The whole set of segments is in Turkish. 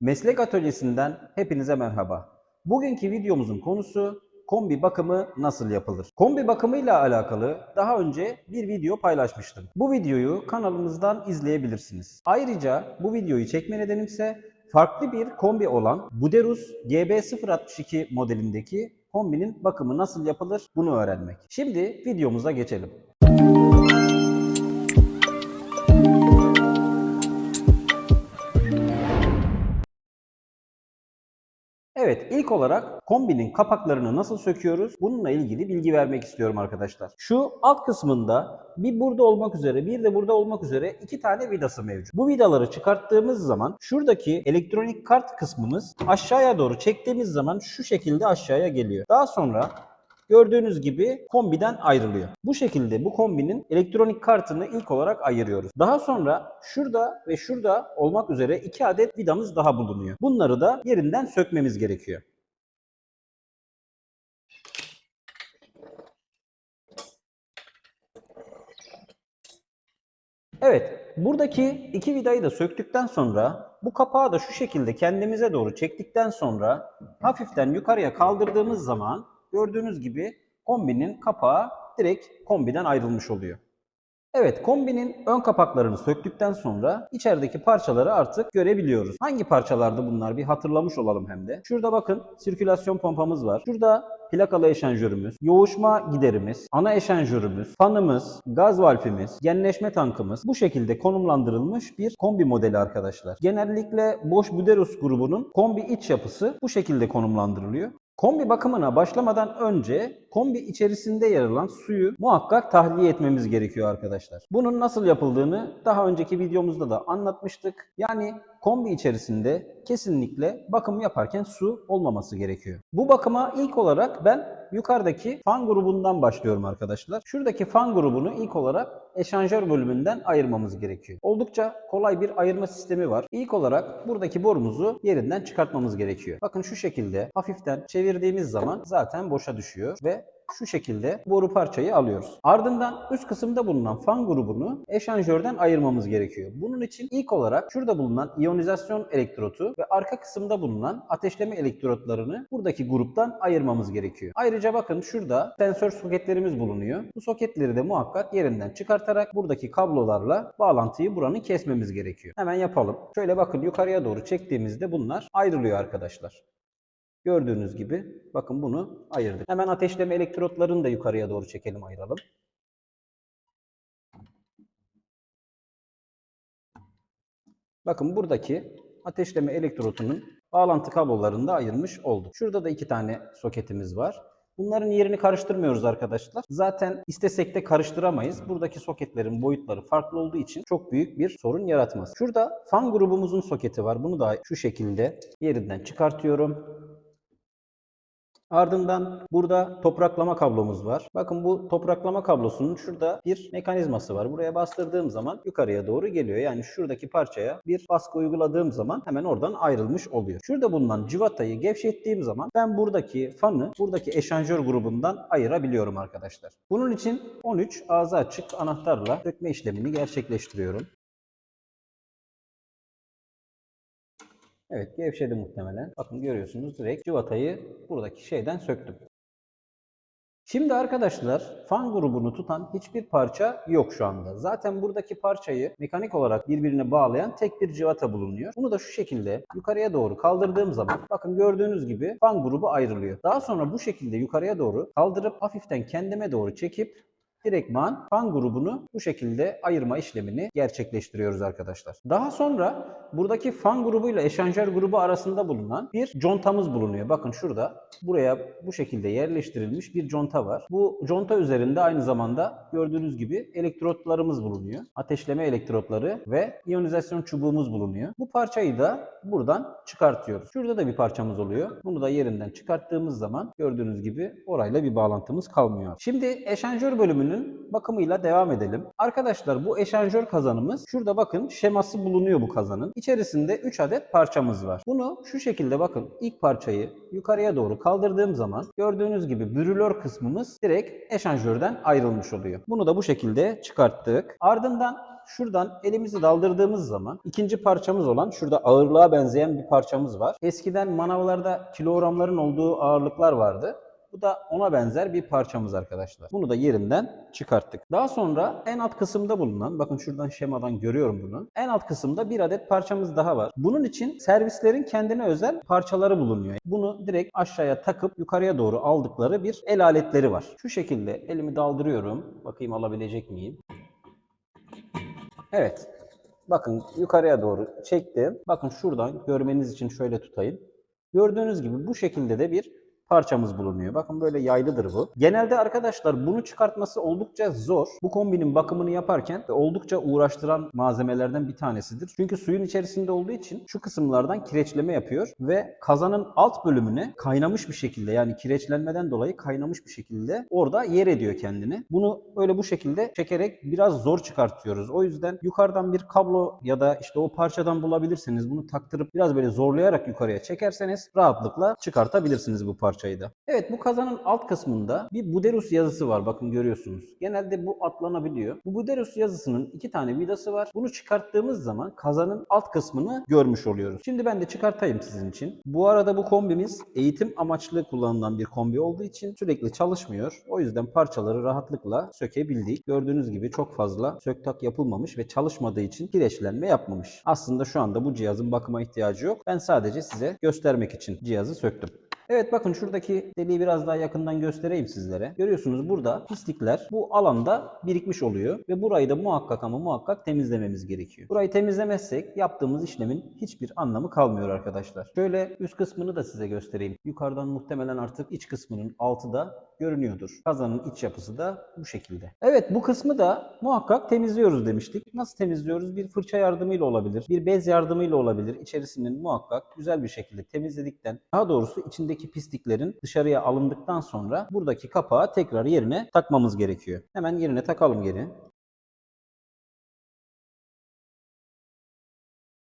Meslek Atölyesi'nden hepinize merhaba. Bugünkü videomuzun konusu kombi bakımı nasıl yapılır? Kombi bakımıyla alakalı daha önce bir video paylaşmıştım. Bu videoyu kanalımızdan izleyebilirsiniz. Ayrıca bu videoyu çekme nedenimse farklı bir kombi olan Buderus GB062 modelindeki kombinin bakımı nasıl yapılır bunu öğrenmek. Şimdi videomuza geçelim. Evet, ilk olarak kombinin kapaklarını nasıl söküyoruz? Bununla ilgili bilgi vermek istiyorum arkadaşlar. Şu alt kısmında bir burada olmak üzere bir de burada olmak üzere iki tane vidası mevcut. Bu vidaları çıkarttığımız zaman şuradaki elektronik kart kısmımız aşağıya doğru çektiğimiz zaman şu şekilde aşağıya geliyor. Daha sonra Gördüğünüz gibi kombiden ayrılıyor. Bu şekilde bu kombinin elektronik kartını ilk olarak ayırıyoruz. Daha sonra şurada ve şurada olmak üzere iki adet vidamız daha bulunuyor. Bunları da yerinden sökmemiz gerekiyor. Evet, buradaki iki vidayı da söktükten sonra bu kapağı da şu şekilde kendimize doğru çektikten sonra hafiften yukarıya kaldırdığımız zaman gördüğünüz gibi kombinin kapağı direkt kombiden ayrılmış oluyor. Evet, kombinin ön kapaklarını söktükten sonra içerideki parçaları artık görebiliyoruz. Hangi parçalardı bunlar bir hatırlamış olalım hem de. Şurada bakın sirkülasyon pompamız var. Şurada plakalı eşanjörümüz, yoğuşma giderimiz, ana eşanjörümüz, fanımız, gaz valfimiz, genleşme tankımız bu şekilde konumlandırılmış bir kombi modeli arkadaşlar. Genellikle Bosch Buderus grubunun kombi iç yapısı bu şekilde konumlandırılıyor. Kombi bakımına başlamadan önce kombi içerisinde yer alan suyu muhakkak tahliye etmemiz gerekiyor arkadaşlar. Bunun nasıl yapıldığını daha önceki videomuzda da anlatmıştık. Yani kombi içerisinde kesinlikle bakım yaparken su olmaması gerekiyor. Bu bakıma ilk olarak ben yukarıdaki fan grubundan başlıyorum arkadaşlar. Şuradaki fan grubunu ilk olarak eşanjör bölümünden ayırmamız gerekiyor. Oldukça kolay bir ayırma sistemi var. İlk olarak buradaki borumuzu yerinden çıkartmamız gerekiyor. Bakın şu şekilde hafiften çevirdiğimiz zaman zaten boşa düşüyor ve şu şekilde boru parçayı alıyoruz. Ardından üst kısımda bulunan fan grubunu eşanjörden ayırmamız gerekiyor. Bunun için ilk olarak şurada bulunan iyonizasyon elektrotu ve arka kısımda bulunan ateşleme elektrotlarını buradaki gruptan ayırmamız gerekiyor. Ayrıca bakın şurada sensör soketlerimiz bulunuyor. Bu soketleri de muhakkak yerinden çıkartarak buradaki kablolarla bağlantıyı buranın kesmemiz gerekiyor. Hemen yapalım. Şöyle bakın yukarıya doğru çektiğimizde bunlar ayrılıyor arkadaşlar. Gördüğünüz gibi bakın bunu ayırdık. Hemen ateşleme elektrotlarını da yukarıya doğru çekelim ayıralım. Bakın buradaki ateşleme elektrotunun bağlantı kablolarını da ayırmış olduk. Şurada da iki tane soketimiz var. Bunların yerini karıştırmıyoruz arkadaşlar. Zaten istesek de karıştıramayız. Buradaki soketlerin boyutları farklı olduğu için çok büyük bir sorun yaratmaz. Şurada fan grubumuzun soketi var. Bunu da şu şekilde yerinden çıkartıyorum. Ardından burada topraklama kablomuz var. Bakın bu topraklama kablosunun şurada bir mekanizması var. Buraya bastırdığım zaman yukarıya doğru geliyor. Yani şuradaki parçaya bir baskı uyguladığım zaman hemen oradan ayrılmış oluyor. Şurada bulunan civatayı gevşettiğim zaman ben buradaki fanı buradaki eşanjör grubundan ayırabiliyorum arkadaşlar. Bunun için 13 ağzı açık anahtarla sökme işlemini gerçekleştiriyorum. Evet gevşedi muhtemelen. Bakın görüyorsunuz direkt civatayı buradaki şeyden söktüm. Şimdi arkadaşlar fan grubunu tutan hiçbir parça yok şu anda. Zaten buradaki parçayı mekanik olarak birbirine bağlayan tek bir civata bulunuyor. Bunu da şu şekilde yukarıya doğru kaldırdığım zaman bakın gördüğünüz gibi fan grubu ayrılıyor. Daha sonra bu şekilde yukarıya doğru kaldırıp hafiften kendime doğru çekip direktman fan grubunu bu şekilde ayırma işlemini gerçekleştiriyoruz arkadaşlar. Daha sonra buradaki fan grubuyla eşanjör grubu arasında bulunan bir contamız bulunuyor. Bakın şurada buraya bu şekilde yerleştirilmiş bir conta var. Bu conta üzerinde aynı zamanda gördüğünüz gibi elektrotlarımız bulunuyor. Ateşleme elektrotları ve iyonizasyon çubuğumuz bulunuyor. Bu parçayı da buradan çıkartıyoruz. Şurada da bir parçamız oluyor. Bunu da yerinden çıkarttığımız zaman gördüğünüz gibi orayla bir bağlantımız kalmıyor. Şimdi eşanjör bölümünün bakımıyla devam edelim. Arkadaşlar bu eşanjör kazanımız şurada bakın şeması bulunuyor bu kazanın. İçerisinde 3 adet parçamız var. Bunu şu şekilde bakın ilk parçayı yukarıya doğru kaldırdığım zaman gördüğünüz gibi brülör kısmımız direkt eşanjörden ayrılmış oluyor. Bunu da bu şekilde çıkarttık. Ardından şuradan elimizi daldırdığımız zaman ikinci parçamız olan şurada ağırlığa benzeyen bir parçamız var. Eskiden manavlarda kilogramların olduğu ağırlıklar vardı. Bu da ona benzer bir parçamız arkadaşlar. Bunu da yerinden çıkarttık. Daha sonra en alt kısımda bulunan, bakın şuradan şemadan görüyorum bunu. En alt kısımda bir adet parçamız daha var. Bunun için servislerin kendine özel parçaları bulunuyor. Bunu direkt aşağıya takıp yukarıya doğru aldıkları bir el aletleri var. Şu şekilde elimi daldırıyorum. Bakayım alabilecek miyim? Evet. Bakın yukarıya doğru çektim. Bakın şuradan görmeniz için şöyle tutayım. Gördüğünüz gibi bu şekilde de bir parçamız bulunuyor. Bakın böyle yaylıdır bu. Genelde arkadaşlar bunu çıkartması oldukça zor. Bu kombinin bakımını yaparken oldukça uğraştıran malzemelerden bir tanesidir. Çünkü suyun içerisinde olduğu için şu kısımlardan kireçleme yapıyor ve kazanın alt bölümüne kaynamış bir şekilde yani kireçlenmeden dolayı kaynamış bir şekilde orada yer ediyor kendini. Bunu böyle bu şekilde çekerek biraz zor çıkartıyoruz. O yüzden yukarıdan bir kablo ya da işte o parçadan bulabilirseniz bunu taktırıp biraz böyle zorlayarak yukarıya çekerseniz rahatlıkla çıkartabilirsiniz bu parçayı da. Evet bu kazanın alt kısmında bir Buderus yazısı var. Bakın görüyorsunuz. Genelde bu atlanabiliyor. Bu Buderus yazısının iki tane vidası var. Bunu çıkarttığımız zaman kazanın alt kısmını görmüş oluyoruz. Şimdi ben de çıkartayım sizin için. Bu arada bu kombimiz eğitim amaçlı kullanılan bir kombi olduğu için sürekli çalışmıyor. O yüzden parçaları rahatlıkla sökebildik. Gördüğünüz gibi çok fazla söktak yapılmamış ve çalışmadığı için kireçlenme yapmamış. Aslında şu anda bu cihazın bakıma ihtiyacı yok. Ben sadece size göstermek için cihazı söktüm. Evet bakın şuradaki deliği biraz daha yakından göstereyim sizlere. Görüyorsunuz burada pislikler bu alanda birikmiş oluyor ve burayı da muhakkak ama muhakkak temizlememiz gerekiyor. Burayı temizlemezsek yaptığımız işlemin hiçbir anlamı kalmıyor arkadaşlar. Şöyle üst kısmını da size göstereyim. Yukarıdan muhtemelen artık iç kısmının altı da görünüyordur. Kazanın iç yapısı da bu şekilde. Evet bu kısmı da muhakkak temizliyoruz demiştik. Nasıl temizliyoruz? Bir fırça yardımıyla olabilir, bir bez yardımıyla olabilir. İçerisinin muhakkak güzel bir şekilde temizledikten, daha doğrusu içindeki pisliklerin dışarıya alındıktan sonra buradaki kapağı tekrar yerine takmamız gerekiyor. Hemen yerine takalım geri.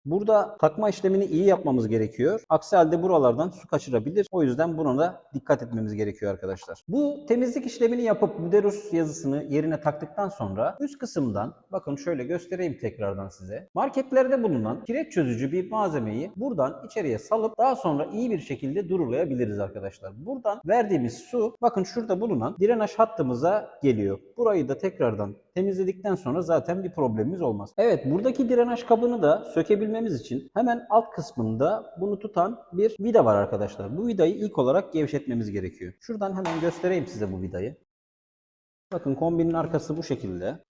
Burada takma işlemini iyi yapmamız gerekiyor. Aksi halde buralardan su kaçırabilir. O yüzden buna da dikkat etmemiz gerekiyor arkadaşlar. Bu temizlik işlemini yapıp Buderus yazısını yerine taktıktan sonra üst kısımdan bakın şöyle göstereyim tekrardan size. Marketlerde bulunan kireç çözücü bir malzemeyi buradan içeriye salıp daha sonra iyi bir şekilde durulayabiliriz arkadaşlar. Buradan verdiğimiz su bakın şurada bulunan direnaj hattımıza geliyor. Burayı da tekrardan temizledikten sonra zaten bir problemimiz olmaz. Evet buradaki direnaj kabını da sökebilmemiz için hemen alt kısmında bunu tutan bir vida var arkadaşlar. Bu vidayı ilk olarak gevşetmemiz gerekiyor. Şuradan hemen göstereyim size bu vidayı. Bakın kombinin arkası bu şekilde.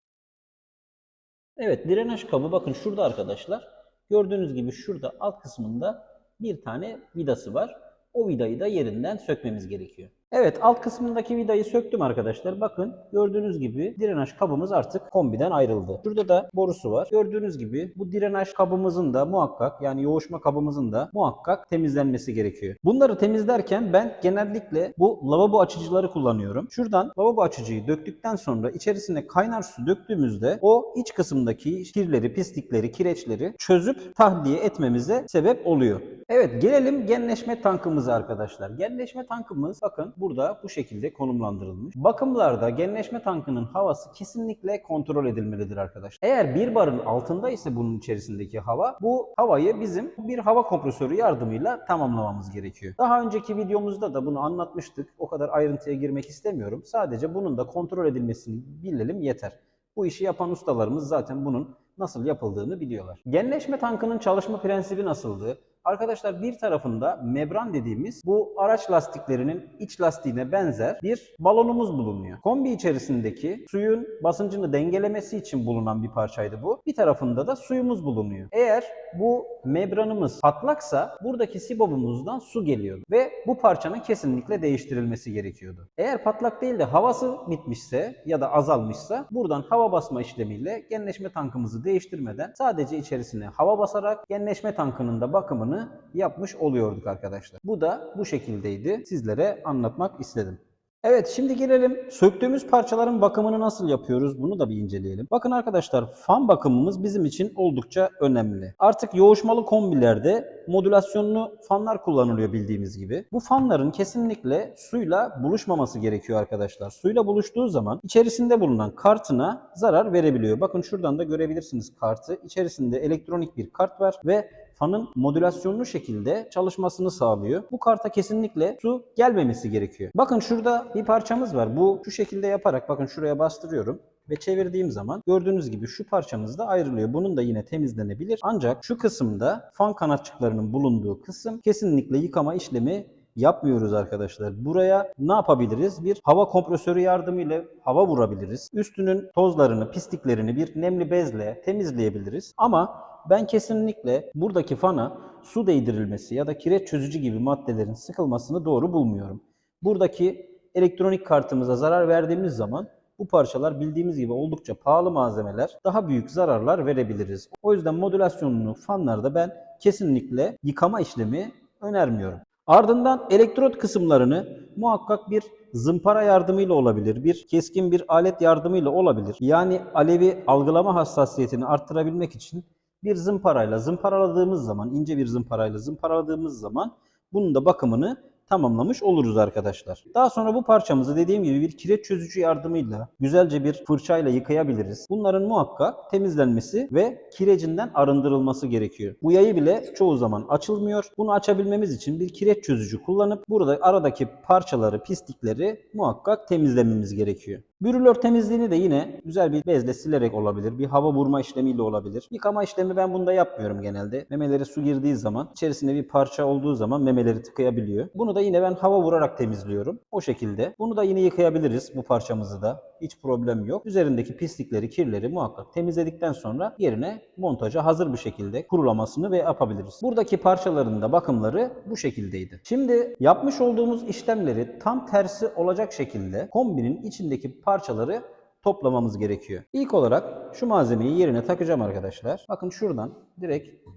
Evet direnaj kabı bakın şurada arkadaşlar. Gördüğünüz gibi şurada alt kısmında bir tane vidası var. O vidayı da yerinden sökmemiz gerekiyor. Evet alt kısmındaki vidayı söktüm arkadaşlar. Bakın gördüğünüz gibi direnaj kabımız artık kombiden ayrıldı. Şurada da borusu var. Gördüğünüz gibi bu direnaj kabımızın da muhakkak yani yoğuşma kabımızın da muhakkak temizlenmesi gerekiyor. Bunları temizlerken ben genellikle bu lavabo açıcıları kullanıyorum. Şuradan lavabo açıcıyı döktükten sonra içerisine kaynar su döktüğümüzde o iç kısımdaki kirleri, pislikleri, kireçleri çözüp tahliye etmemize sebep oluyor. Evet gelelim genleşme tankımıza arkadaşlar. Genleşme tankımız bakın burada bu şekilde konumlandırılmış. Bakımlarda genleşme tankının havası kesinlikle kontrol edilmelidir arkadaşlar. Eğer bir barın altında ise bunun içerisindeki hava bu havayı bizim bir hava kompresörü yardımıyla tamamlamamız gerekiyor. Daha önceki videomuzda da bunu anlatmıştık. O kadar ayrıntıya girmek istemiyorum. Sadece bunun da kontrol edilmesini bilelim yeter. Bu işi yapan ustalarımız zaten bunun nasıl yapıldığını biliyorlar. Genleşme tankının çalışma prensibi nasıldı? Arkadaşlar bir tarafında membran dediğimiz bu araç lastiklerinin iç lastiğine benzer bir balonumuz bulunuyor. Kombi içerisindeki suyun basıncını dengelemesi için bulunan bir parçaydı bu. Bir tarafında da suyumuz bulunuyor. Eğer bu membranımız patlaksa buradaki sibobumuzdan su geliyor ve bu parçanın kesinlikle değiştirilmesi gerekiyordu. Eğer patlak değil de havası bitmişse ya da azalmışsa buradan hava basma işlemiyle genleşme tankımızı değiştirmeden sadece içerisine hava basarak genleşme tankının da bakımını yapmış oluyorduk arkadaşlar. Bu da bu şekildeydi. Sizlere anlatmak istedim. Evet şimdi gelelim söktüğümüz parçaların bakımını nasıl yapıyoruz bunu da bir inceleyelim. Bakın arkadaşlar fan bakımımız bizim için oldukça önemli. Artık yoğuşmalı kombilerde modülasyonlu fanlar kullanılıyor bildiğimiz gibi. Bu fanların kesinlikle suyla buluşmaması gerekiyor arkadaşlar. Suyla buluştuğu zaman içerisinde bulunan kartına zarar verebiliyor. Bakın şuradan da görebilirsiniz kartı. İçerisinde elektronik bir kart var ve fanın modülasyonlu şekilde çalışmasını sağlıyor. Bu karta kesinlikle su gelmemesi gerekiyor. Bakın şurada bir parçamız var. Bu şu şekilde yaparak bakın şuraya bastırıyorum ve çevirdiğim zaman gördüğünüz gibi şu parçamız da ayrılıyor. Bunun da yine temizlenebilir. Ancak şu kısımda fan kanatçıklarının bulunduğu kısım kesinlikle yıkama işlemi yapmıyoruz arkadaşlar. Buraya ne yapabiliriz? Bir hava kompresörü yardımıyla hava vurabiliriz. Üstünün tozlarını, pisliklerini bir nemli bezle temizleyebiliriz. Ama ben kesinlikle buradaki fana su değdirilmesi ya da kireç çözücü gibi maddelerin sıkılmasını doğru bulmuyorum. Buradaki elektronik kartımıza zarar verdiğimiz zaman bu parçalar bildiğimiz gibi oldukça pahalı malzemeler. Daha büyük zararlar verebiliriz. O yüzden modülasyonlu fanlarda ben kesinlikle yıkama işlemi önermiyorum. Ardından elektrot kısımlarını muhakkak bir zımpara yardımıyla olabilir, bir keskin bir alet yardımıyla olabilir. Yani alevi algılama hassasiyetini arttırabilmek için bir zımparayla zımparaladığımız zaman, ince bir zımparayla zımparaladığımız zaman bunun da bakımını tamamlamış oluruz arkadaşlar. Daha sonra bu parçamızı dediğim gibi bir kireç çözücü yardımıyla güzelce bir fırçayla yıkayabiliriz. Bunların muhakkak temizlenmesi ve kirecinden arındırılması gerekiyor. Bu yayı bile çoğu zaman açılmıyor. Bunu açabilmemiz için bir kireç çözücü kullanıp burada aradaki parçaları, pislikleri muhakkak temizlememiz gerekiyor. Bürülör temizliğini de yine güzel bir bezle silerek olabilir. Bir hava vurma işlemiyle olabilir. Yıkama işlemi ben bunda yapmıyorum genelde. Memelere su girdiği zaman, içerisinde bir parça olduğu zaman memeleri tıkayabiliyor. Bunu da yine ben hava vurarak temizliyorum. O şekilde. Bunu da yine yıkayabiliriz bu parçamızı da. Hiç problem yok. Üzerindeki pislikleri, kirleri muhakkak temizledikten sonra yerine montaja hazır bir şekilde kurulamasını ve yapabiliriz. Buradaki parçaların da bakımları bu şekildeydi. Şimdi yapmış olduğumuz işlemleri tam tersi olacak şekilde kombinin içindeki parçaları toplamamız gerekiyor. İlk olarak şu malzemeyi yerine takacağım arkadaşlar. Bakın şuradan direkt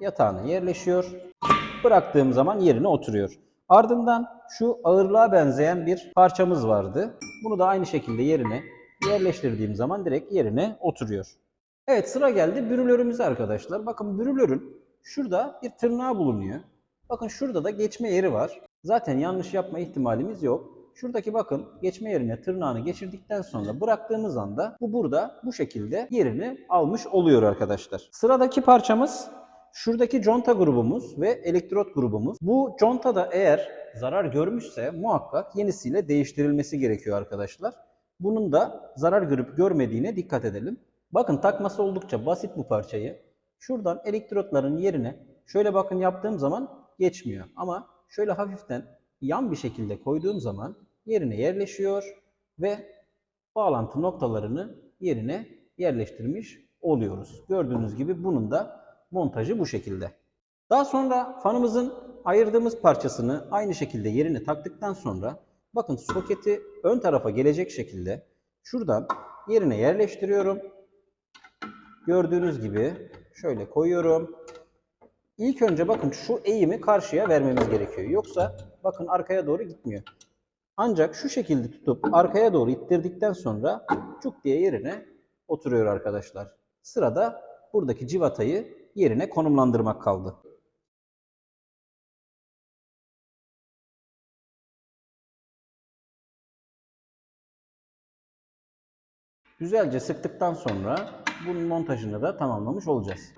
yatağına yerleşiyor. Bıraktığım zaman yerine oturuyor. Ardından şu ağırlığa benzeyen bir parçamız vardı. Bunu da aynı şekilde yerine yerleştirdiğim zaman direkt yerine oturuyor. Evet sıra geldi brülörümüze arkadaşlar. Bakın brülörün şurada bir tırnağı bulunuyor. Bakın şurada da geçme yeri var. Zaten yanlış yapma ihtimalimiz yok. Şuradaki bakın geçme yerine tırnağını geçirdikten sonra bıraktığımız anda bu burada bu şekilde yerini almış oluyor arkadaşlar. Sıradaki parçamız şuradaki conta grubumuz ve elektrot grubumuz. Bu conta da eğer zarar görmüşse muhakkak yenisiyle değiştirilmesi gerekiyor arkadaşlar. Bunun da zarar görüp görmediğine dikkat edelim. Bakın takması oldukça basit bu parçayı. Şuradan elektrotların yerine şöyle bakın yaptığım zaman geçmiyor. Ama şöyle hafiften yan bir şekilde koyduğum zaman yerine yerleşiyor ve bağlantı noktalarını yerine yerleştirmiş oluyoruz. Gördüğünüz gibi bunun da montajı bu şekilde. Daha sonra fanımızın ayırdığımız parçasını aynı şekilde yerine taktıktan sonra bakın soketi ön tarafa gelecek şekilde şuradan yerine yerleştiriyorum. Gördüğünüz gibi şöyle koyuyorum. İlk önce bakın şu eğimi karşıya vermemiz gerekiyor. Yoksa bakın arkaya doğru gitmiyor. Ancak şu şekilde tutup arkaya doğru ittirdikten sonra cuk diye yerine oturuyor arkadaşlar. Sırada buradaki civatayı yerine konumlandırmak kaldı. Güzelce sıktıktan sonra bunun montajını da tamamlamış olacağız.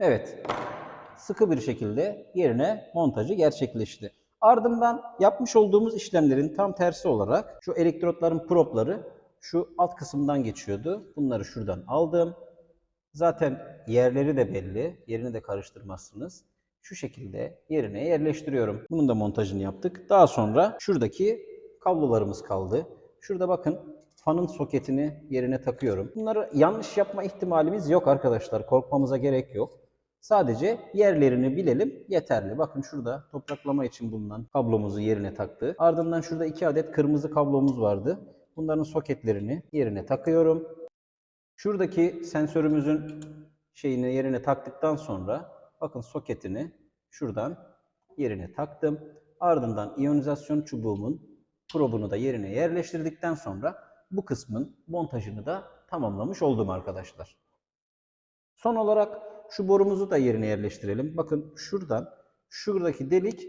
Evet, sıkı bir şekilde yerine montajı gerçekleşti. Ardından yapmış olduğumuz işlemlerin tam tersi olarak şu elektrotların propları şu alt kısımdan geçiyordu. Bunları şuradan aldım. Zaten yerleri de belli. Yerini de karıştırmazsınız. Şu şekilde yerine yerleştiriyorum. Bunun da montajını yaptık. Daha sonra şuradaki kablolarımız kaldı. Şurada bakın fanın soketini yerine takıyorum. Bunları yanlış yapma ihtimalimiz yok arkadaşlar. Korkmamıza gerek yok. Sadece yerlerini bilelim yeterli. Bakın şurada topraklama için bulunan kablomuzu yerine taktı. Ardından şurada iki adet kırmızı kablomuz vardı. Bunların soketlerini yerine takıyorum. Şuradaki sensörümüzün şeyini yerine taktıktan sonra bakın soketini şuradan yerine taktım. Ardından iyonizasyon çubuğumun probunu da yerine yerleştirdikten sonra bu kısmın montajını da tamamlamış oldum arkadaşlar. Son olarak şu borumuzu da yerine yerleştirelim. Bakın şuradan şuradaki delik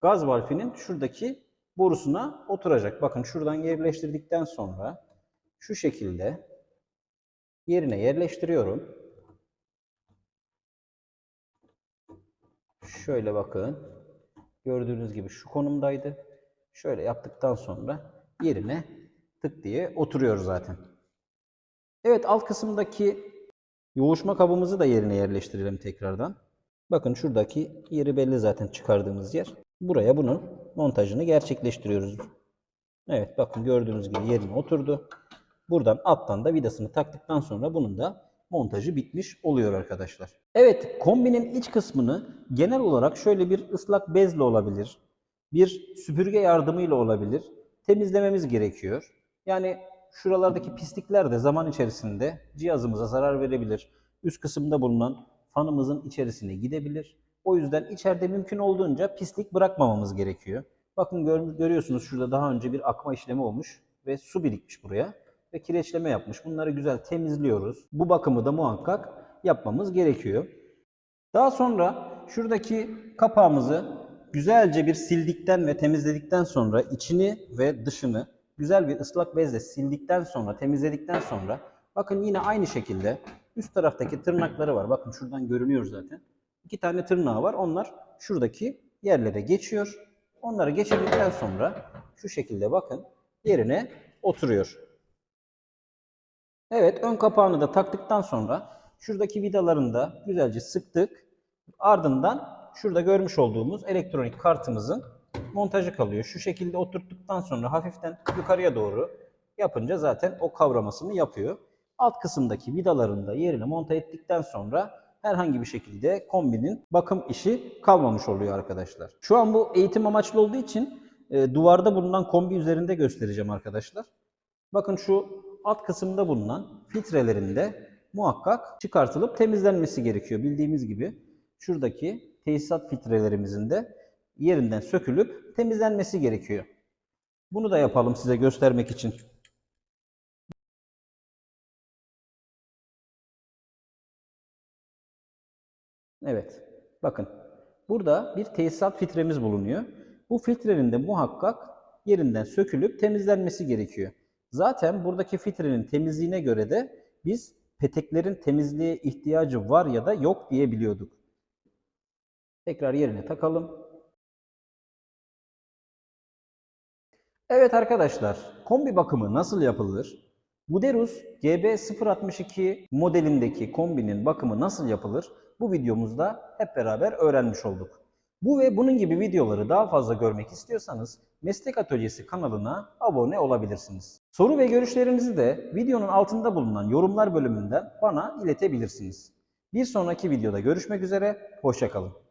gaz valfinin şuradaki borusuna oturacak. Bakın şuradan yerleştirdikten sonra şu şekilde yerine yerleştiriyorum. Şöyle bakın. Gördüğünüz gibi şu konumdaydı. Şöyle yaptıktan sonra yerine tık diye oturuyor zaten. Evet alt kısımdaki yoğuşma kabımızı da yerine yerleştirelim tekrardan. Bakın şuradaki yeri belli zaten çıkardığımız yer. Buraya bunun montajını gerçekleştiriyoruz. Evet bakın gördüğünüz gibi yerine oturdu. Buradan alttan da vidasını taktıktan sonra bunun da montajı bitmiş oluyor arkadaşlar. Evet kombinin iç kısmını genel olarak şöyle bir ıslak bezle olabilir. Bir süpürge yardımıyla olabilir. Temizlememiz gerekiyor. Yani şuralardaki pislikler de zaman içerisinde cihazımıza zarar verebilir. Üst kısımda bulunan fanımızın içerisine gidebilir. O yüzden içeride mümkün olduğunca pislik bırakmamamız gerekiyor. Bakın gör- görüyorsunuz şurada daha önce bir akma işlemi olmuş ve su birikmiş buraya ve kireçleme yapmış. Bunları güzel temizliyoruz. Bu bakımı da muhakkak yapmamız gerekiyor. Daha sonra şuradaki kapağımızı güzelce bir sildikten ve temizledikten sonra içini ve dışını güzel bir ıslak bezle sildikten sonra temizledikten sonra bakın yine aynı şekilde üst taraftaki tırnakları var. Bakın şuradan görünüyor zaten. İki tane tırnağı var. Onlar şuradaki yerlere geçiyor. Onları geçirdikten sonra şu şekilde bakın yerine oturuyor. Evet ön kapağını da taktıktan sonra şuradaki vidalarını da güzelce sıktık. Ardından şurada görmüş olduğumuz elektronik kartımızın montajı kalıyor. Şu şekilde oturttuktan sonra hafiften yukarıya doğru yapınca zaten o kavramasını yapıyor. Alt kısımdaki vidalarını da yerine monte ettikten sonra herhangi bir şekilde kombinin bakım işi kalmamış oluyor arkadaşlar. Şu an bu eğitim amaçlı olduğu için e, duvarda bulunan kombi üzerinde göstereceğim arkadaşlar. Bakın şu alt kısımda bulunan filtrelerinde muhakkak çıkartılıp temizlenmesi gerekiyor. Bildiğimiz gibi şuradaki tesisat filtrelerimizin de yerinden sökülüp temizlenmesi gerekiyor. Bunu da yapalım size göstermek için. Evet. Bakın. Burada bir tesisat filtremiz bulunuyor. Bu filtrenin de muhakkak yerinden sökülüp temizlenmesi gerekiyor. Zaten buradaki filtrenin temizliğine göre de biz peteklerin temizliğe ihtiyacı var ya da yok diyebiliyorduk. Tekrar yerine takalım. Evet arkadaşlar, kombi bakımı nasıl yapılır? Buderus GB062 modelindeki kombinin bakımı nasıl yapılır? Bu videomuzda hep beraber öğrenmiş olduk. Bu ve bunun gibi videoları daha fazla görmek istiyorsanız Meslek Atölyesi kanalına abone olabilirsiniz. Soru ve görüşlerinizi de videonun altında bulunan yorumlar bölümünden bana iletebilirsiniz. Bir sonraki videoda görüşmek üzere, hoşçakalın.